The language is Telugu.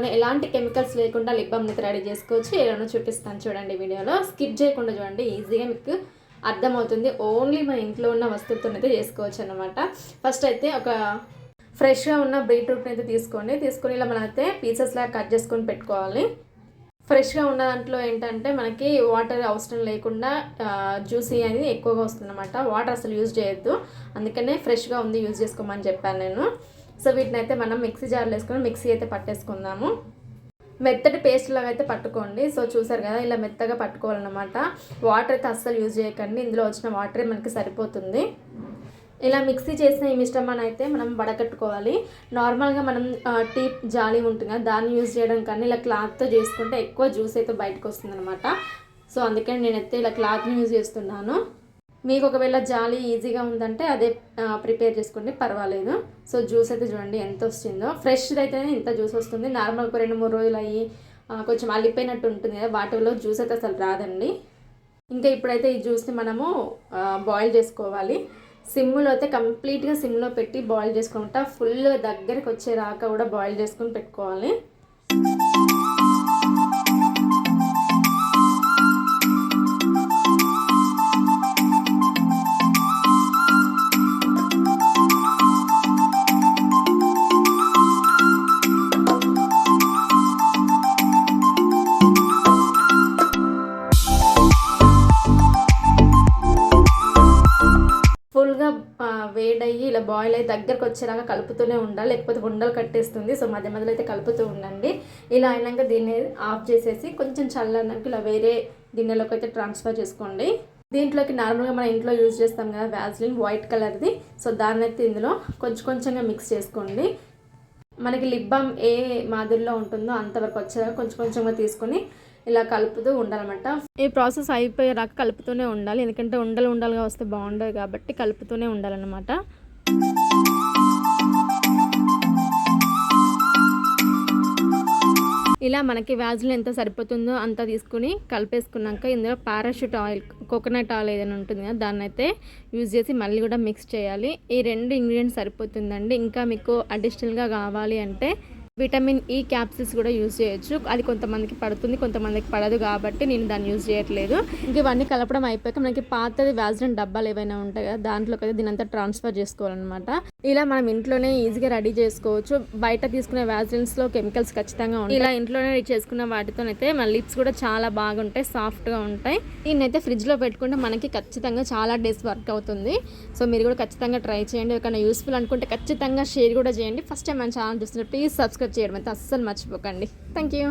మనం ఇంట్లోనే ఎలాంటి కెమికల్స్ లేకుండా లిప్ బామ్ని రెడీ చేసుకోవచ్చు. ఎలానో చూపిస్తాను చూడండి వీడియోలో. స్కిప్ చేయకుండా చూడండి ఈజీగా మీకు అర్థమవుతుంది. ఓన్లీ మన ఇంట్లో ఉన్న వస్తువులతో అయితే చేసుకోవచ్చు అనమాట ఫస్ట్ అయితే ఒక ఫ్రెష్గా ఉన్న బీట్రూట్ని అయితే తీసుకోండి. తీసుకొని ఇలా మనం అయితే పీసెస్ లాగా కట్ చేసుకొని పెట్టుకోవాలి. ఫ్రెష్గా ఉన్న దాంట్లో ఏంటంటే మనకి వాటర్ అవసరం లేకుండా జ్యూసీ అనేది ఎక్కువగా వస్తుందన్నమాట. వాటర్ అసలు యూజ్ చేయొద్దు. అందుకనే ఫ్రెష్గా ఉంది యూజ్ చేసుకోమని చెప్పాను నేను. సో వీటిని అయితే మనం మిక్సీ జార్లో వేసుకొని మిక్సీ అయితే పట్టేసుకుందాము. మెత్తటి పేస్ట్ లాగా అయితే పట్టుకోండి. సో చూసారు కదా ఇలా మెత్తగా పట్టుకోవాలన్నమాట. వాటర్ అయితే అస్సలు యూజ్ చేయకండి. ఇందులో వచ్చిన వాటరే మనకి సరిపోతుంది. ఇలా మిక్సీ చేసిన ఈ మిశ్రమాన్ని అయితే మనం వడకట్టుకోవాలి. నార్మల్గా మనం టీ జాలి ఉంటుంది కదా దాన్ని యూజ్ చేయడం కానీ ఇలా క్లాత్తో చేసుకుంటే ఎక్కువ జ్యూస్ అయితే బయటకు వస్తుంది అనమాట సో అందుకని నేనైతే ఇలా క్లాత్ని యూజ్ చేస్తున్నాను. మీకు ఒకవేళ జాలి ఈజీగా ఉందంటే అదే ప్రిపేర్ చేసుకోండి పర్వాలేదు. సో జ్యూస్ అయితే చూడండి ఎంత వస్తుందో. ఫ్రెష్ది అయితేనే ఇంత జ్యూస్ వస్తుంది. నార్మల్ ఒక రెండు మూడు రోజులు అయ్యి కొంచెం అల్లిపోయినట్టు ఉంటుంది కదా వాటిలో జ్యూస్ అయితే అసలు రాదండి. ఇంకా ఇప్పుడైతే ఈ జ్యూస్ని మనము బాయిల్ చేసుకోవాలి. సిమ్లో అయితే కంప్లీట్గా సిమ్లో పెట్టి బాయిల్ చేసుకుంటా. ఫుల్ దగ్గరికి వచ్చే రాక కూడా బాయిల్ చేసుకుని పెట్టుకోవాలి. ఫుల్గా వేడయ్యి ఇలా బాయిల్ అయ్యి దగ్గరకు వచ్చేలాగా కలుపుతూనే ఉండాలి. లేకపోతే ఉండలు కట్టేస్తుంది. సో మధ్య మధ్యలో అయితే కలుపుతూ ఉండండి. ఇలా అయినాక దీన్ని ఆఫ్ చేసేసి కొంచెం చల్లడానికి ఇలా వేరే గిన్నెలోకి అయితే ట్రాన్స్ఫర్ చేసుకోండి. దీంట్లోకి నార్మల్గా మనం ఇంట్లో యూజ్ చేస్తాం కదా వ్యాజ్లిన్ వైట్ కలర్ది సో దాన్ని అయితే ఇందులో కొంచెం కొంచెంగా మిక్స్ చేసుకోండి. మనకి లిప్ బామ్ ఏ మాదిరిలో ఉంటుందో అంతవరకు వచ్చేదాకా కొంచెం కొంచెంగా తీసుకొని ఇలా కలుపుతూ ఉండాలన్నమాట. ఈ ప్రాసెస్ అయిపోయేదాకా కలుపుతూనే ఉండాలి. ఎందుకంటే ఉండలు ఉండలుగా వస్తే బాగుండదు కాబట్టి కలుపుతూనే ఉండాలన్నమాట. ఇలా మనకి వ్యాజులు ఎంత సరిపోతుందో అంత తీసుకుని కలిపేసుకున్నాక ఇందులో పారాషూట్ ఆయిల్ కోకోనట్ ఆయిల్ ఏదైనా ఉంటుంది కదా దాన్ని అయితే యూజ్ చేసి మళ్ళీ కూడా మిక్స్ చేయాలి. ఈ రెండు ఇంగ్రీడియంట్స్ సరిపోతుందండి. ఇంకా మీకు అడిషనల్గా కావాలి అంటే విటమిన్ ఈ క్యాప్సిల్స్ కూడా యూజ్ చేయొచ్చు. అది కొంతమందికి పడుతుంది కొంతమందికి పడదు కాబట్టి నేను దాన్ని యూజ్ చేయట్లేదు. ఇవన్నీ కలపడం అయిపోయాక మనకి పాతది వ్యాజిన్ డబ్బాలు ఏవైనా ఉంటాయి కదా దాంట్లోకి అయితే దీని అంతా ట్రాన్స్ఫర్ చేసుకోవాలన్నమాట. ఇలా మనం ఇంట్లోనే ఈజీగా రెడీ చేసుకోవచ్చు. బయట తీసుకునే వ్యాజిన్స్లో కెమికల్స్ ఖచ్చితంగా ఉంటాయి. ఇలా ఇంట్లోనే రెడీ చేసుకున్న వాటితోనైతే మన లిప్స్ కూడా చాలా బాగుంటాయి సాఫ్ట్గా ఉంటాయి. దీన్ని అయితే ఫ్రిడ్జ్లో పెట్టుకుంటే మనకి ఖచ్చితంగా చాలా డేస్ వర్క్ అవుతుంది. సో మీరు కూడా ఖచ్చితంగా ట్రై చేయండి. ఎవరికైనా యూస్ఫుల్ అనుకుంటే ఖచ్చితంగా షేర్ కూడా చేయండి. ఫస్ట్ టైం మన ఛానల్ చూస్తున్నారు ప్లీజ్ సబ్స్క్రైబ్ చేయడం అయితే అస్సలు మర్చిపోకండి. Thank you